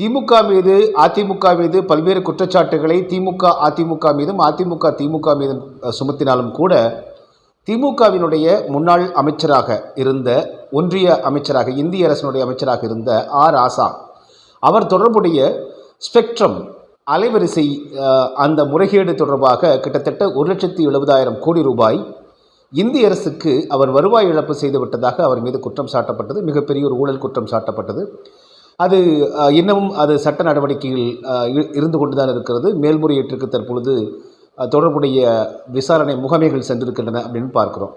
திமுக மீது அதிமுக மீது பல்வேறு குற்றச்சாட்டுகளை திமுக அதிமுக மீதும் அதிமுக திமுக மீதும் சுமத்தினாலும் கூட திமுகவினுடைய முன்னாள் அமைச்சராக இருந்த ஒன்றிய அமைச்சராக இந்திய அரசினுடைய அமைச்சராக இருந்த ஆர் ஆசா அவர் தொடர்புடைய ஸ்பெக்ட்ரம் அலைவரிசை அந்த முறைகேடு தொடர்பாக கிட்டத்தட்ட ஒரு லட்சத்தி எழுபதாயிரம் கோடி ரூபாய் இந்திய அரசுக்கு அவர் வருவாய் இழப்பு செய்து விட்டதாக அவர் மீது குற்றம் சாட்டப்பட்டது. மிகப்பெரிய ஒரு ஊழல் குற்றம் சாட்டப்பட்டது. அது இன்னமும் அது சட்ட நடவடிக்கைகள் இருந்து கொண்டு தான் இருக்கிறது. மேல்முறையீட்டிற்கு தற்பொழுது தொடர்புடைய விசாரணை முகமைகள் சென்றிருக்கின்றன அப்படின்னு பார்க்குறோம்.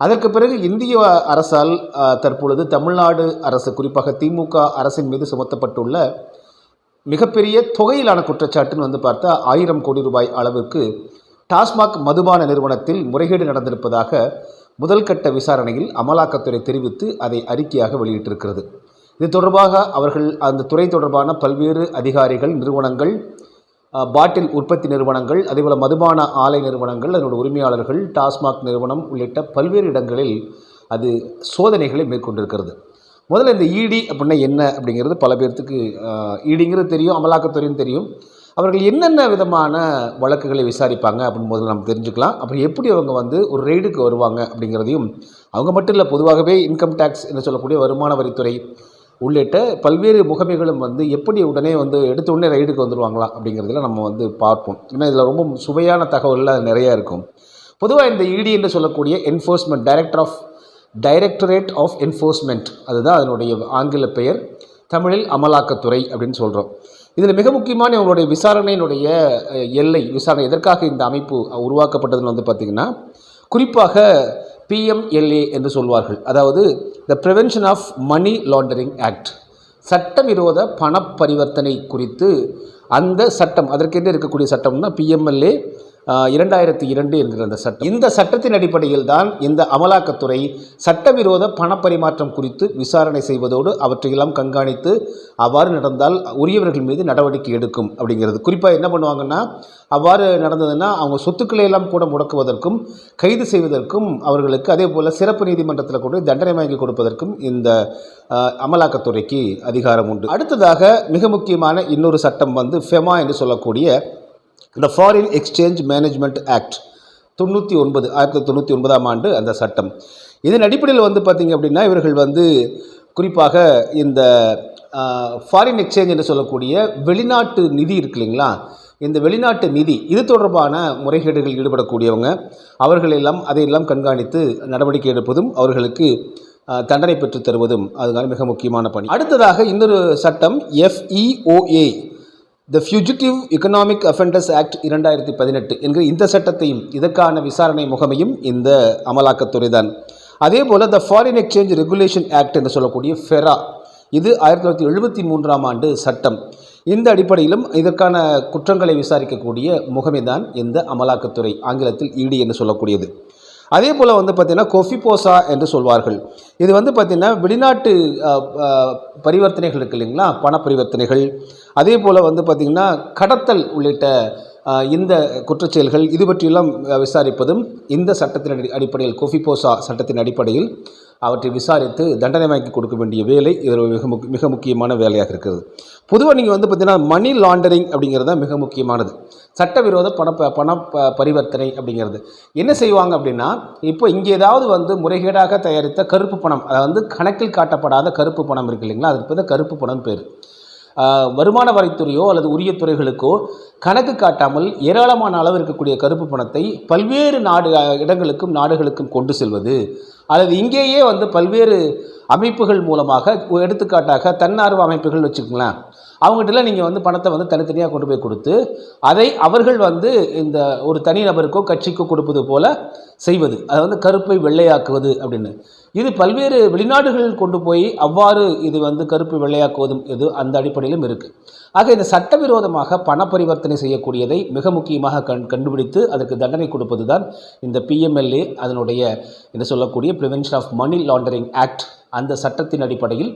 அதற்கு பிறகு இந்திய அரசால் தற்பொழுது தமிழ்நாடு அரசு குறிப்பாக திமுக அரசின் மீது சுமத்தப்பட்டுள்ள மிகப்பெரிய தொகையிலான குற்றச்சாட்டுன்னு வந்து பார்த்தா ஆயிரம் கோடி ரூபாய் அளவுக்கு டாஸ்மாக் மதுபான நிறுவனத்தில் முறைகேடு நடந்திருப்பதாக முதல் கட்ட விசாரணையில் அமலாக்கத்துறை தெரிவித்து அதை அறிக்கையாக வெளியிட்டிருக்கிறது. இது தொடர்பாக அவர்கள் அந்த துறை தொடர்பான பல்வேறு அதிகாரிகள் நிறுவனங்கள் பாட்டில் உற்பத்தி நிறுவனங்கள் அதேபோல் மதுபான ஆலை நிறுவனங்கள் அதனோட உரிமையாளர்கள் டாஸ்மாக் நிறுவனம் உள்ளிட்ட பல்வேறு இடங்களில் அது சோதனைகளை மேற்கொண்டிருக்கிறது. முதல்ல இந்த இடி அப்படின்னா என்ன அப்படிங்கிறது பல பேர்த்துக்கு இடிங்கிறது தெரியும் அமலாக்கத்துறையும் தெரியும். அவர்கள் என்னென்ன விதமான வழக்குகளை விசாரிப்பாங்க அப்படின்னு முதல்ல நம்ம தெரிஞ்சுக்கலாம். அப்புறம் எப்படி அவங்க வந்து ஒரு ரெய்டுக்கு வருவாங்க அப்படிங்கிறதையும் அவங்க மட்டும் இல்லை பொதுவாகவே இன்கம் டேக்ஸ் என்று சொல்லக்கூடிய வருமான வரித்துறை உள்ளிட்ட பல்வேறு முகமைகளும் வந்து எப்படி உடனே வந்து எடுத்த உடனே ரைடுக்கு வந்துடுவாங்களா அப்படிங்கிறதுல நம்ம வந்து பார்ப்போம். ஏன்னா இதில் ரொம்ப சுவையான தகவல்லாம் நிறையா இருக்கும். பொதுவாக இந்த இடி என்று சொல்லக்கூடிய enforcement director of directorate of enforcement அதுதான் அதனுடைய ஆங்கில பெயர். தமிழில் அமலாக்கத்துறை அப்படின்னு சொல்கிறோம் இதில் மிக முக்கியமான இவங்களுடைய விசாரணையினுடைய எல்லை விசாரணை எதற்காக இந்த அமைப்பு உருவாக்கப்பட்டதுன்னு வந்து பார்த்திங்கன்னா குறிப்பாக பிஎம்எல்ஏ என்று சொல்வார்கள். அதாவது the prevention of money laundering act சட்டவிரோத பண பரிவர்த்தனை குறித்து அந்த சட்டம் அதற்கென்று இருக்கக்கூடிய சட்டம்னா பிஎம்எல்ஏ இரண்டாயிரத்தி இரண்டு என்கிற அந்த சட்டம். இந்த சட்டத்தின் அடிப்படையில் தான் இந்த அமலாக்கத்துறை சட்டவிரோத பணப்பரிமாற்றம் குறித்து விசாரணை செய்வதோடு அவற்றையெல்லாம் கண்காணித்து அவ்வாறு நடந்தால் உரியவர்கள் மீது நடவடிக்கை எடுக்கும் அப்படிங்கிறது. குறிப்பாக என்ன பண்ணுவாங்கன்னா அவ்வாறு நடந்ததுன்னா அவங்க சொத்துக்களை எல்லாம் கூட முடக்குவதற்கும் கைது செய்வதற்கும் அவர்களுக்கு அதே போல் சிறப்பு நீதிமன்றத்தில் கூட தண்டனை வாங்கி கொடுப்பதற்கும் இந்த அமலாக்கத்துறைக்கு அதிகாரம் உண்டு. அடுத்ததாக மிக முக்கியமான இன்னொரு சட்டம் வந்து ஃபெமா என்று சொல்லக்கூடிய இந்த ஃபாரின் எக்ஸ்சேஞ்ச் மேனேஜ்மெண்ட் ஆக்ட் தொண்ணூற்றி ஒன்பது ஆயிரத்தி தொண்ணூற்றி ஒன்பதாம் ஆண்டு அந்த சட்டம். இதன் அடிப்படையில் வந்து பார்த்திங்க அப்படின்னா இவர்கள் வந்து குறிப்பாக இந்த ஃபாரின் எக்ஸ்சேஞ்ச் என்று சொல்லக்கூடிய வெளிநாட்டு நிதி இருக்கு இல்லைங்களா? இந்த வெளிநாட்டு நிதி இது தொடர்பான முறைகேடுகளில் ஈடுபடக்கூடியவங்க அவர்கள் எல்லாம் அதையெல்லாம் கண்காணித்து நடவடிக்கை எடுப்பதும் அவர்களுக்கு தண்டனை பெற்று தருவதும் அதுதான் மிக முக்கியமான பணி. அடுத்ததாக இன்னொரு சட்டம் FEOA the fugitive economic offenders act இரண்டாயிரத்தி பதினெட்டு என்கிற இந்த சட்டத்தையும் இதற்கான விசாரணை முகமையும் இந்த அமலாக்கத்துறை தான் அதே போல் the foreign exchange regulation act என்று சொல்லக்கூடிய ஃபெரா இது ஆயிரத்தி தொள்ளாயிரத்தி எழுபத்தி மூன்றாம் ஆண்டு சட்டம். இந்த அடிப்படையிலும் இதற்கான குற்றங்களை விசாரிக்கக்கூடிய முகமை தான் இந்த அமலாக்கத்துறை ஆங்கிலத்தில் இடி என்று சொல்லக்கூடியது. அதே போல் வந்து பார்த்திங்கன்னா கொஃபிபோசா என்று சொல்வார்கள். இது வந்து பார்த்திங்கன்னா வெளிநாட்டு பரிவர்த்தனைகள் இருக்கு இல்லைங்களா? பண பரிவர்த்தனைகள் அதே போல் வந்து பார்த்திங்கன்னா கடத்தல் உள்ளிட்ட இந்த குற்றச்செயல்கள் இது பற்றியெல்லாம் விசாரிப்பதும் இந்த சட்டத்தின் அடி- அடிப்படையில் கொஃபிபோசா சட்டத்தின் அடிப்படையில் அவற்றை விசாரித்து தண்டனை வாங்கி கொடுக்க வேண்டிய வேலை இதில் மிக முக் மிக முக்கியமான வேலையாக இருக்கிறது. பொதுவாக நீங்கள் வந்து பார்த்தீங்கன்னா மணி லாண்டரிங் அப்படிங்கிறது தான் மிக முக்கியமானது. சட்டவிரோத பண ப- பண பரிவர்த்தனை அப்படிங்கிறது. என்ன செய்வாங்க அப்படின்னா இப்போ இங்கே ஏதாவது வந்து முறைகேடாக தயாரித்த கருப்பு பணம் அதாவது கணக்கில் காட்டப்படாத கருப்பு பணம் இருக்கு இல்லைங்களா? அதுக்கு பேர் கருப்பு பணம் பேர். வருமான வரித்துறையோ அல்லது உரிய துறைகளுக்கோ கணக்கு காட்டாமல் ஏராளமான அளவு இருக்கக்கூடிய கருப்பு பணத்தை பல்வேறு நாடு இடங்களுக்கும் நாடுகளுக்கும் கொண்டு செல்வது அல்லது இங்கேயே வந்து பல்வேறு அமைப்புகள் மூலமாக எடுத்துக்காட்டாக தன்னார்வ அமைப்புகள் வச்சுக்கோங்களேன். அவங்ககிட்டலாம் நீங்கள் வந்து பணத்தை வந்து தனித்தனியாக கொண்டு போய் கொடுத்து அதை அவர்கள் வந்து இந்த ஒரு தனிநபருக்கோ கட்சிக்கோ கொடுப்பது போல் செய்வது. அதை வந்து கருப்பை வெள்ளையாக்குவது அப்படின்னு. இது பல்வேறு வெளிநாடுகளில் கொண்டு போய் அவ்வாறு இது வந்து கருப்பு வெள்ளையாக்குவதும் இது அந்த அடிப்படையிலும் இருக்குது ஆக இந்த சட்டவிரோதமாக பண பரிவர்த்தனை செய்யக்கூடியதை மிக முக்கியமாக கண் கண்டுபிடித்து அதற்கு தண்டனை கொடுப்பது தான் இந்த பிஎம்எல்ஏ அதனுடைய என்ன சொல்லக்கூடிய prevention of money laundering act அந்த சட்டத்தின் அடிப்படையில்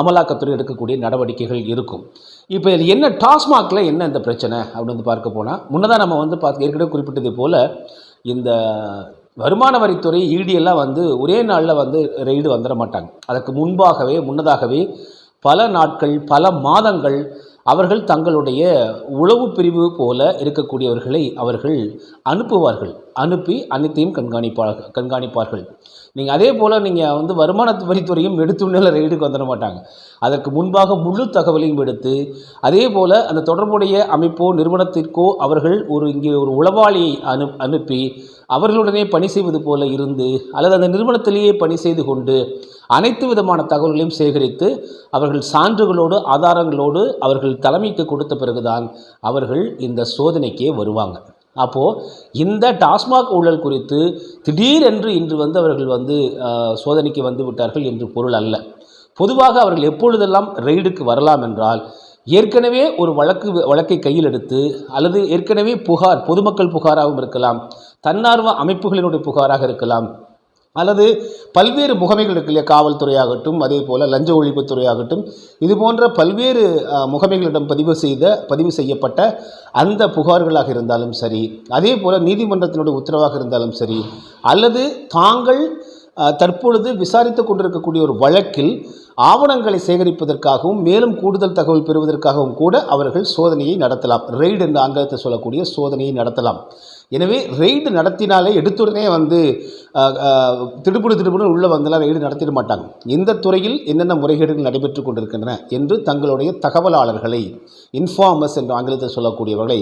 அமலாக்கத்துறை எடுக்கக்கூடிய நடவடிக்கைகள் இருக்கும். இப்போ இது என்ன டாஸ்மாகில் என்ன இந்த பிரச்சனை அப்படின்னு வந்து பார்க்க போனால் முன்னதாக நம்ம வந்து பார்த்து ஏற்கனவே குறிப்பிட்டது போல் இந்த வருமான வரித்துறை ஈடியெல்லாம் வந்து ஒரே நாளில் வந்து ரெய்டு வந்துட மாட்டாங்க. அதற்கு முன்பாகவே முன்னதாகவே பல நாட்கள் பல மாதங்கள் அவர்கள் தங்களுடைய உளவு பிரிவு போல இருக்கக்கூடியவர்களை அவர்கள் அனுப்புவார்கள். அனுப்பி அனைத்தையும் கண்காணிப்பார்கள் கண்காணிப்பார்கள். நீங்கள் அதே போல் நீங்கள் வந்து வருமான வரித்துறையும் எடுத்துள்ள ரெய்டுக்கு வந்துட மாட்டாங்க. அதற்கு முன்பாக முழு தகவலையும் எடுத்து அதே போல் அந்த தொடர்புடைய அமைப்போ நிறுவனத்திற்கோ அவர்கள் ஒரு இங்கே ஒரு உளவாளியை அனு அனுப்பி அவர்களுடனே பணி செய்வது போல இருந்து அல்லது அந்த நிறுவனத்திலேயே பணி செய்து கொண்டு அனைத்து விதமான தகவல்களையும் சேகரித்து அவர்கள் சான்றுகளோடு ஆதாரங்களோடு அவர்கள் தலைமைக்கு கொடுத்த பிறகுதான் அவர்கள் இந்த சோதனைக்கே வருவாங்க. அப்போது இந்த டாஸ்மாக் ஊழல் குறித்து திடீரென்று இன்று வந்து அவர்கள் வந்து சோதனைக்கு வந்து விட்டார்கள் என்று பொருள் அல்ல. பொதுவாக அவர்கள் எப்பொழுதெல்லாம் ரெய்டுக்கு வரலாம் என்றால் ஏற்கனவே ஒரு வழக்கு வழக்கை கையில் எடுத்து அல்லது ஏற்கனவே புகார் பொதுமக்கள் புகாராகவும் இருக்கலாம் தன்னார்வ அமைப்புகளினுடைய புகாராக இருக்கலாம் அல்லது பல்வேறு முகமைகள் இருக்கு இல்லையா? காவல்துறையாகட்டும் அதே போல் லஞ்ச ஒழிப்புத்துறையாகட்டும் இது போன்ற பல்வேறு முகமைகளிடம் பதிவு செய்த பதிவு செய்யப்பட்ட அந்த புகார்களாக இருந்தாலும் சரி அதே போல் நீதிமன்றத்தினுடைய உத்தரவாக இருந்தாலும் சரி அல்லது தாங்கள் தற்பொழுது விசாரித்து கொண்டிருக்கக்கூடிய ஒரு வழக்கில் ஆவணங்களை சேகரிப்பதற்காகவும் மேலும் கூடுதல் தகவல் பெறுவதற்காகவும் கூட அவர்கள் சோதனையை நடத்தலாம். ரெய்டு என்று ஆங்கிலத்தை சொல்லக்கூடிய சோதனையை நடத்தலாம். எனவே ரெய்டு நடத்தினாலே எடுத்துடனே வந்து திடுப்புடு திடுப்புடு உள்ளே வந்தெல்லாம் ரெய்டு நடத்திட மாட்டாங்க. எந்த துறையில் என்னென்ன முறைகேடுகள் நடைபெற்று கொண்டிருக்கின்றன என்று தங்களுடைய தகவலாளர்களை இன்ஃபார்மர்ஸ் என்று ஆங்கிலத்தில் சொல்லக்கூடியவர்களை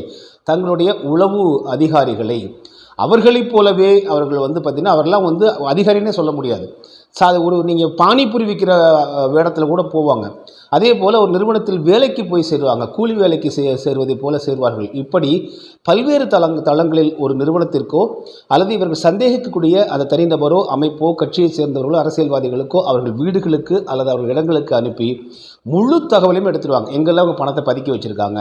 தங்களுடைய உளவு அதிகாரிகளை அவர்களைப் போலவே அவர்கள் வந்து பார்த்திங்கன்னா அவரெல்லாம் வந்து அதிகாரின்னே சொல்ல முடியாது. சா ஒரு நீங்கள் பானிபூரி விற்கிற வேடத்தில் கூட போவாங்க. அதே போல் ஒரு நிறுவனத்தில் வேலைக்கு போய் சேருவாங்க. கூலி வேலைக்கு சே சேருவதைப் போல சேருவார்கள். இப்படி பல்வேறு தளங் தளங்களில் ஒரு நிறுவனத்திற்கோ அல்லது இவர்கள் சந்தேகிக்கக்கூடிய அந்த தனிநபரோ அமைப்போ கட்சியைச் சேர்ந்தவர்களோ அரசியல்வாதிகளுக்கோ அவர்கள் வீடுகளுக்கு அல்லது அவர்கள் இடங்களுக்கு அனுப்பி முழு தகவலையும் எடுத்துடுவாங்க எங்கெல்லாம் அவங்க பணத்தை பதுக்கி வச்சுருக்காங்க?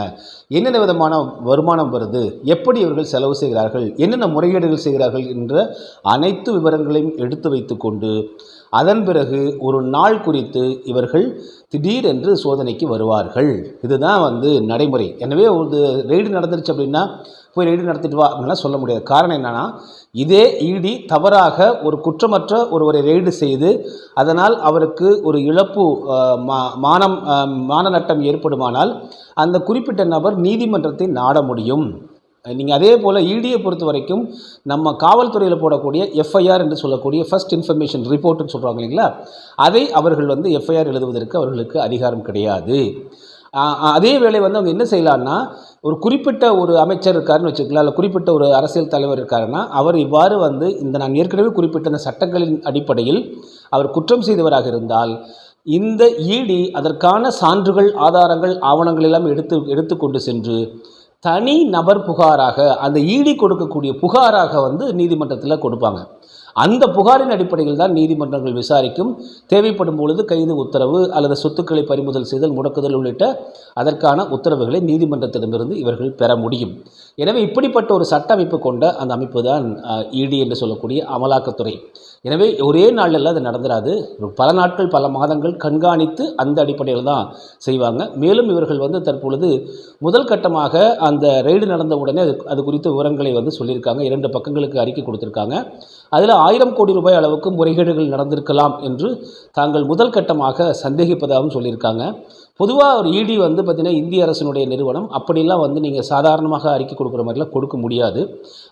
என்னென்ன விதமான வருமானம் வருது? எப்படி இவர்கள் செலவு செய்கிறார்கள்? என்னென்ன முறைகேடுகள் செய்கிறார்கள்? என்ற அனைத்து விவரங்களையும் எடுத்து வைத்துக்கொண்டு அதன் பிறகு ஒரு நாள் குறித்து இவர்கள் திடீரென்று சோதனைக்கு வருவார்கள். இதுதான் வந்து நடைமுறை. எனவே ஒரு ரெய்டு நடந்துருச்சு அப்படின்னா போய் ரெய்டு நடத்திட்டு வா அப்படின்லாம் சொல்ல முடியாது. காரணம் என்னென்னா இதே இடி தவறாக ஒரு குற்றமற்ற ஒருவரை ரெய்டு செய்து அதனால் அவருக்கு ஒரு இழப்பு மா- மானம் மான நட்டம் ஏற்படுமானால் அந்த குறிப்பிட்ட நபர் நீதிமன்றத்தை நாட முடியும். நீங்கள் அதே போல் இடியை பொறுத்த வரைக்கும் நம்ம காவல்துறையில் போடக்கூடிய எஃப்ஐஆர் என்று சொல்லக்கூடிய ஃபர்ஸ்ட் இன்ஃபர்மேஷன் ரிப்போர்ட்னு சொல்கிறாங்க இல்லைங்களா? அதை அவர்கள் வந்து எஃப்ஐஆர் எழுதுவதற்கு அவர்களுக்கு அதிகாரம் கிடையாது. அதே வேளை வந்து அவங்க என்ன செய்யலான்னா ஒரு குறிப்பிட்ட ஒரு அமைச்சர் இருக்காருன்னு வச்சுக்கலாம் இல்லை குறிப்பிட்ட ஒரு அரசியல் தலைவர் இருக்காருன்னா அவர் இவ்வாறு வந்து இந்த நான் ஏற்கனவே குறிப்பிட்ட இந்த சட்டங்களின் அடிப்படையில் அவர் குற்றம் செய்தவராக இருந்தால் இந்த ஈடி அதற்கான சான்றுகள் ஆதாரங்கள் ஆவணங்கள் எல்லாம் எடுத்து எடுத்துக்கொண்டு சென்று தனி நபர் புகாராக அந்த ஈடி கொடுக்கக்கூடிய புகாராக வந்து நீதிமன்றத்தில் கொடுப்பாங்க. அந்த புகாரின் அடிப்படையில் தான் நீதிமன்றங்கள் விசாரிக்கும். தேவைப்படும் பொழுது கைது உத்தரவு அல்லது சொத்துக்களை பறிமுதல் செய்தல் முடக்குதல் உள்ளிட்ட அதற்கான உத்தரவுகளை நீதிமன்றத்திடமிருந்து இவர்கள் பெற முடியும். எனவே இப்படிப்பட்ட ஒரு சட்ட அமைப்பு கொண்ட அந்த அமைப்பு தான் இடி என்று சொல்லக்கூடிய அமலாக்கத்துறை. எனவே ஒரே நாளில் அது நடந்துராது. பல நாட்கள் பல மாதங்கள் கண்காணித்து அந்த அடிப்படையில் தான் செய்வாங்க. மேலும் இவர்கள் வந்து தற்பொழுது முதல் கட்டமாக அந்த ரெய்டு நடந்த உடனே அது அது குறித்த விவரங்களை வந்து சொல்லியிருக்காங்க. இரண்டு பக்கங்களுக்கு அறிக்கை கொடுத்துருக்காங்க. அதில் ஆயிரம் கோடி ரூபாய் அளவுக்கு முறைகேடுகள் நடந்திருக்கலாம் என்று தாங்கள் முதல் கட்டமாக சந்தேகிப்பதாகவும் சொல்லியிருக்காங்க. பொதுவாக ஒரு இடி வந்து பார்த்திங்கன்னா இந்திய அரசினுடைய நிறுவனம். அப்படிலாம் வந்து நீங்கள் சாதாரணமாக அறிக்கை கொடுக்குற மாதிரிலாம் கொடுக்க முடியாது.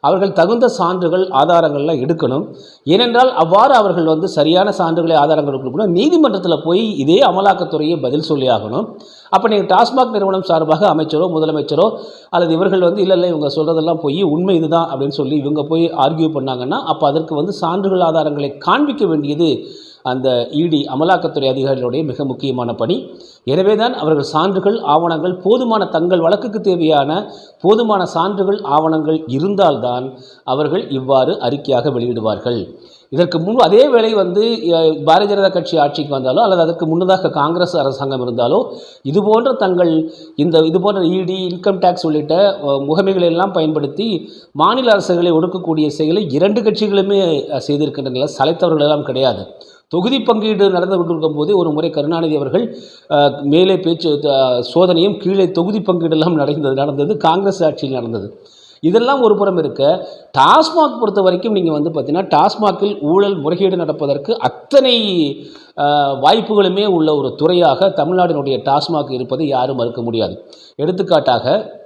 அவர்கள் தகுந்த சான்றுகள் ஆதாரங்கள்லாம் எடுக்கணும். ஏனென்றால் அவ்வாறு அவர்கள் வந்து சரியான சான்றுகளை ஆதாரங்கள் கொடுக்கணும். நீதிமன்றத்தில் போய் இதே அமலாக்கத்துறையை பதில் சொல்லி ஆகணும். அப்போ நீங்கள் டாஸ்மாக் நிறுவனம் சார்பாக அமைச்சரோ முதலமைச்சரோ அல்லது இவர்கள் வந்து இல்லை இல்லை இவங்க சொல்கிறதெல்லாம் போய் உண்மை இதுதான் அப்படின்னு சொல்லி இவங்க போய் ஆர்கியூ பண்ணாங்கன்னா அப்போ அதற்கு வந்து சான்றுகள் ஆதாரங்களை காண்பிக்க வேண்டியது அந்த இடி அமலாக்கத்துறை அதிகாரிகளுடைய மிக முக்கியமான பணி. எனவே தான் அவர்கள் சான்றுகள் ஆவணங்கள் போதுமான தங்கள் வழக்குக்கு தேவையான போதுமான சான்றுகள் ஆவணங்கள் இருந்தால்தான் அவர்கள் இவ்வாறு அறிக்கையாக வெளியிடுவார்கள். இதற்கு முன் அதே வேளை வந்து பாரதிய ஜனதா கட்சி ஆட்சிக்கு வந்தாலோ அல்லது அதற்கு முன்னதாக காங்கிரஸ் அரசாங்கம் இருந்தாலோ இதுபோன்ற தங்கள் இந்த இதுபோன்ற இடி இன்கம் டேக்ஸ் உள்ளிட்ட அஹ், முகமைகளை எல்லாம் பயன்படுத்தி மாநில அரசுகளை ஒடுக்கக்கூடிய செயலை இரண்டு கட்சிகளுமே அஹ், செய்திருக்கின்றன சலைத்தவர்கள் எல்லாம் கிடையாது. தொகுதி பங்கீடு நடந்து கொண்டிருக்கும் போதே ஒரு முறை கருணாநிதி அவர்கள் மேலே பேச்சு சோதனையும் கீழே தொகுதி பங்கீடெல்லாம் நடந்தது நடந்தது காங்கிரஸ் ஆட்சியில் நடந்தது. இதெல்லாம் ஒரு புறம் இருக்க. டாஸ்மாக் பொறுத்த வரைக்கும் நீங்கள் வந்து பார்த்தீங்கன்னா டாஸ்மாகில் ஊழல் முறைகேடு நடப்பதற்கு அத்தனை வாய்ப்புகளுமே உள்ள ஒரு துறையாக தமிழ்நாட்டினுடைய டாஸ்மாக் இருப்பதை யாரும் மறுக்க முடியாது. எடுத்துக்காட்டாக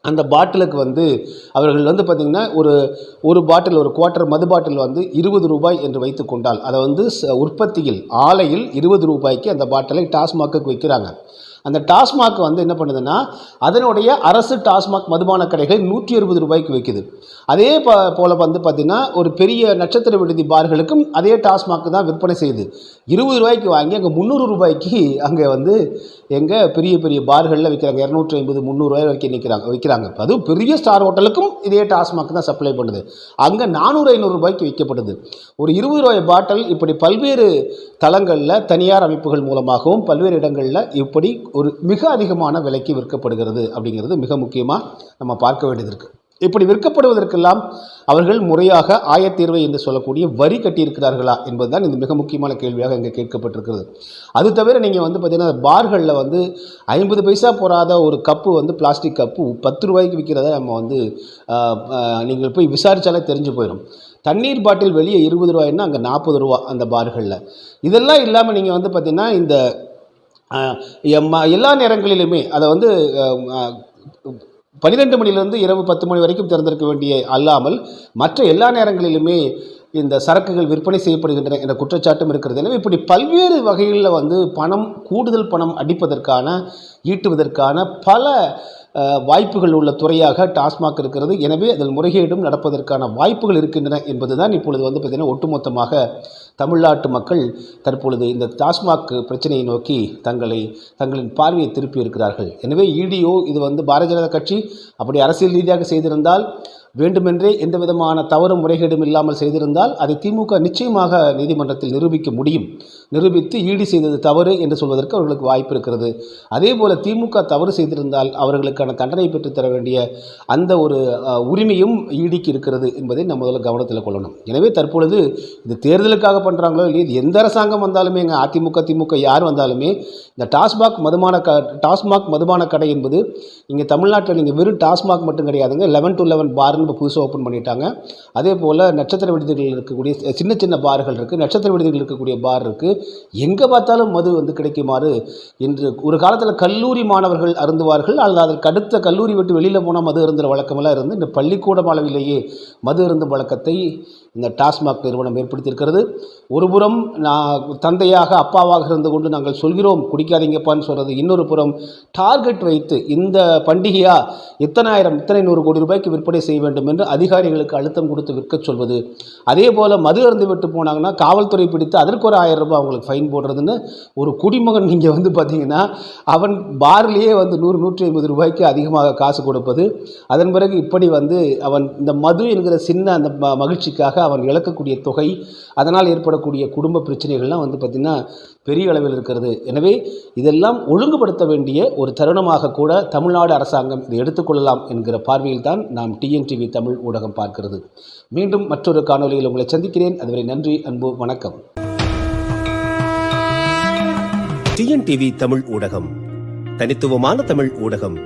அந்த பாட்டிலுக்கு வந்து அவர்கள் வந்து பார்த்திங்கன்னா ஒரு ஒரு பாட்டில் ஒரு குவார்ட்டர் மது பாட்டில் வந்து இருபது ரூபாய் என்று வைத்து கொண்டால் அதை வந்து ச- உற்பத்தியில் ஆலையில் இருபது ரூபாய்க்கு அந்த பாட்டிலை டாஸ்மாக்கு விற்கிறாங்க. அந்த டாஸ்மாக் வந்து என்ன பண்ணுதுன்னா அதனுடைய அரசு டாஸ்மாக் மதுபான கடைகள் நூற்றி அறுபது ரூபாய்க்கு விற்குது அதே ப போல் வந்து பார்த்திங்கன்னா ஒரு பெரிய நட்சத்திர விடுதி பார்களுக்கும் அதே டாஸ்மாக் தான் விற்பனை செய்யுது. இருபது ரூபாய்க்கு வாங்கி அங்கே முந்நூறு ரூபாய்க்கு அங்கே வந்து எங்கே பெரிய பெரிய பார்களில் விற்கிறாங்க இரநூற்றி ஐம்பது முந்நூறுரூவாய் வரைக்கும் நிற்கிறாங்க விற்கிறாங்க அதுவும் பெரிய ஸ்டார் ஹோட்டலுக்கும் இதே டாஸ்மாக் தான் சப்ளை பண்ணுது. அங்கே நானூறு ஐநூறு ரூபாய்க்கு விற்கப்படுது. ஒரு இருபது ரூபாய் பாட்டில் இப்படி பல்வேறு தளங்களில் தனியார் அமைப்புகள் மூலமாகவும் பல்வேறு இடங்களில் இப்படி ஒரு மிக அதிகமான விலைக்கு விற்கப்படுகிறது அப்படிங்கிறது மிக முக்கியமாக நம்ம பார்க்க வேண்டியது இருக்குது இப்படி விற்கப்படுவதற்கெல்லாம் அவர்கள் முறையாக ஆயத்தீர்வை என்று சொல்லக்கூடிய வரி கட்டியிருக்கிறார்களா என்பதுதான் இந்த மிக முக்கியமான கேள்வியாக இங்கே கேட்கப்பட்டிருக்கிறது. அது தவிர நீங்கள் வந்து பார்த்தீங்கன்னா பார்களில் வந்து ஐம்பது பைசா போகாத ஒரு கப்பு வந்து பிளாஸ்டிக் கப்பு பத்து ரூபாய்க்கு விற்கிறத நம்ம வந்து நீங்கள் போய் விசாரித்தாலே தெரிஞ்சு போயிடும் தண்ணீர் பாட்டில் வெளியே இருபது ரூபாய்னா அங்கே நாற்பது ரூபா அந்த பார்களில். இதெல்லாம் இல்லாமல் நீங்கள் வந்து பார்த்தீங்கன்னா இந்த எல்லா நேரங்களிலுமே அதை வந்து பன்னிரெண்டு மணிலிருந்து இரவு பத்து மணி வரைக்கும் திறந்திருக்க வேண்டிய அல்லாமல் மற்ற எல்லா நேரங்களிலுமே இந்த சரக்குகள் விற்பனை செய்யப்படுகின்றன என்ற குற்றச்சாட்டும் இருக்கிறது. எனவே இப்படி பல்வேறு வகைகளில் வந்து பணம் கூடுதல் பணம் அடிப்பதற்கான ஈட்டுவதற்கான பல வாய்ப்புகள் உள்ள துறையாக டாஸ்மாக் இருக்கிறது. எனவே அதில் முறைகேடும் நடப்பதற்கான வாய்ப்புகள் இருக்கின்றன என்பதுதான் இப்பொழுது வந்து பார்த்திங்கன்னா ஒட்டுமொத்தமாக தமிழ்நாட்டு மக்கள் தற்பொழுது இந்த டாஸ்மாக் பிரச்சனையை நோக்கி தங்களை தங்களின் பார்வையை திருப்பி இருக்கிறார்கள். எனவே இடியோ இது வந்து பாரதிய ஜனதா கட்சி அப்படி அரசியல் ரீதியாக செய்திருந்தால் வேண்டுமென்றே எந்த விதமான தவறும் முறைகேடும் இல்லாமல் செய்திருந்தால் அதை திமுக நிச்சயமாக நீதிமன்றத்தில் நிரூபிக்க முடியும். நிரூபித்து ஈடு செய்தது தவறு என்று சொல்வதற்கு அவர்களுக்கு வாய்ப்பு இருக்கிறது. அதே போல் திமுக தவறு செய்திருந்தால் அவர்களுக்கான தண்டனை பெற்றுத்தர வேண்டிய அந்த ஒரு உரிமையும் ஈடிக்கு இருக்கிறது என்பதை நம்ம முதல்ல கவனத்தில் கொள்ளணும். எனவே தற்பொழுது இது தேர்தலுக்காக பண்ணுறாங்களோ இல்லையா இது எந்த அரசாங்கம் வந்தாலுமே எங்கள் அதிமுக திமுக யார் வந்தாலுமே இந்த டாஸ்மாக் மதுமான க டாஸ்மாக் மதுமான கடை என்பது இங்கே தமிழ்நாட்டில் நீங்கள் வெறும் டாஸ்மாக் மட்டும் கிடையாதுங்க. லெவன் டு லெவன் பார்னு இப்போ புதுசாக ஓப்பன் பண்ணிட்டாங்க. அதே போல் நட்சத்திர விடுதிகள் இருக்கக்கூடிய சின்ன சின்ன பார்கள் இருக்குது நட்சத்திர விடுதிகள் இருக்கக்கூடிய பார் இருக்குது எங்கே பார்த்தாலும் மது வந்து கிடைக்குமாறு இன்று ஒரு காலத்தில் கல்லூரி மாணவர்கள் அருந்துவார்கள். அல்லது அதற்கு அடுத்த கல்லூரி விட்டு வெளியில் போனால் மது அருந்துகிற வழக்கமெல்லாம் இருந்து இந்த பள்ளிக்கூடம் அளவிலேயே மது அருந்தும் வழக்கத்தை இந்த டாஸ்மாக் நிறுவனம் ஏற்படுத்தியிருக்கிறது. ஒருபுறம் நான் தந்தையாக அப்பாவாக இருந்து கொண்டு நாங்கள் சொல்கிறோம் குடிக்காதீங்கப்பான்னு சொல்கிறது இன்னொரு புறம் டார்கெட் வைத்து இந்த பண்டிகையாக இத்தனாயிரம் இத்தனை நூறு கோடி ரூபாய்க்கு விற்பனை செய்ய வேண்டும் என்று அதிகாரிகளுக்கு அழுத்தம் கொடுத்து விற்கச் சொல்வது. அதே போல் மது அருந்து விட்டு போனாங்கன்னா காவல்துறை பிடித்து அதற்கு ஒரு ஆயிரம் ரூபாய் அவங்களுக்கு ஃபைன் போடுறதுன்னு ஒரு குடிமகன் நீங்கள் வந்து பார்த்தீங்கன்னா அவன் பார்லேயே வந்து நூறு நூற்றி ஐம்பது ரூபாய்க்கு அதிகமாக காசு கொடுப்பது. அதன் பிறகு இப்படி வந்து அவன் இந்த மது என்கிற சின்ன அந்த ம- மகிழ்ச்சிக்காக அவன் இழக்கக்கூடிய தொகை அதனால் ஏற்படக்கூடிய குடும்ப பிரச்சனைகள்லாம் வந்து பார்த்திங்கன்னா பெரிய அளவில் இருக்கிறது. எனவே இதெல்லாம் ஒழுங்குபடுத்த வேண்டிய ஒரு தருணமாக கூட தமிழ்நாடு அரசாங்கம் இதை எடுத்துக்கொள்ளலாம் என்கிற பார்வையில் தான் நாம் டிஎன்டிவி தமிழ் ஊடகம் பார்க்கிறது. மீண்டும் மற்றொரு காணொலியில் உங்களை சந்திக்கிறேன். அதுவரை நன்றி அன்பு வணக்கம். டிஎன்டிவி தமிழ் ஊடகம் தனித்துவமான தமிழ் ஊடகம்.